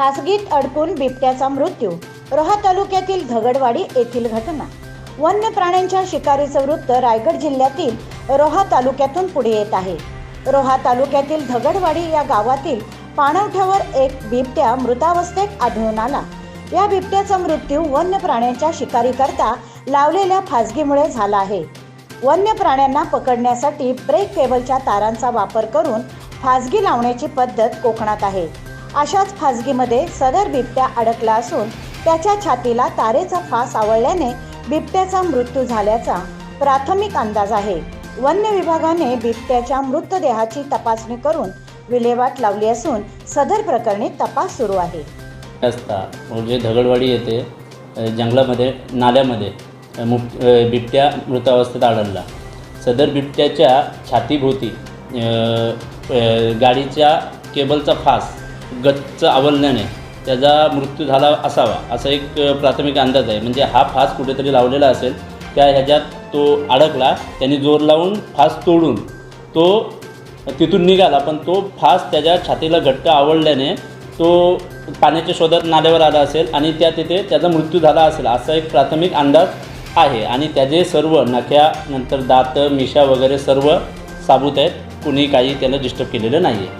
खासगीत अडकून बिबट्याचा मृत्यू रोहा तालुक्यातील धगडवाडी येथील घटना. वन्य प्राण्यांच्या शिकारीचं वृत्त रायगड जिल्ह्यातील रोहा तालुक्यातून पुढे येत आहे. रोहा तालुक्यातील धगडवाडी या गावातील पाणवठ्यावर एक बिबट्या मृतावस्थेत आढळून आला. या बिबट्याचा मृत्यू वन्य प्राण्यांच्या शिकारीकरता लावलेल्या फासगीमुळे झाला आहे. वन्य प्राण्यांना पकडण्यासाठी ब्रेक केबलच्या तारांचा वापर करून फासगी लावण्याची पद्धत कोकणात आहे. अशाच फासगीमध्ये सदर बिबट्या अडकला असून त्याच्या छातीला तारेचा फास आवळल्याने बिबट्याचा मृत्यू झाल्याचा प्राथमिक अंदाज आहे. वन्य विभागाने बिबट्याच्या मृतदेहाची तपासणी करून विल्हेवाट लावली असून सदर प्रकरणी तपास सुरू आहे. असता म्हणजे धगडवाडी येथे जंगलामध्ये नाल्यामध्ये अ, मुप बिबट्या मृतावस्थेत आढळला. सदर बिबट्याच्या छातीभोवती गाडीच्या केबलचा फास गच्च आवलल्याने त्याचा मृत्यू झाला असावा असा एक प्राथमिक अंदाज आहे. म्हणजे हा फास कुठेतरी लावलेला असेल त्या ह्याच्यात तो अडकला त्यांनी जोर लावून फास तोडून तो तिथून निघाला. पण तो फास त्याच्या छातीला घट्ट आवडल्याने तो पाण्याच्या शोधात नाल्यावर आला असेल आणि त्या तिथे त्याचा मृत्यू झाला असेल असा एक प्राथमिक अंदाज आहे. आणि त्याचे सर्व नख्या नंतर दात मिशा वगैरे सर्व साबूत आहेत. कुणी काही त्याला डिस्टर्ब केलेलं नाही आहे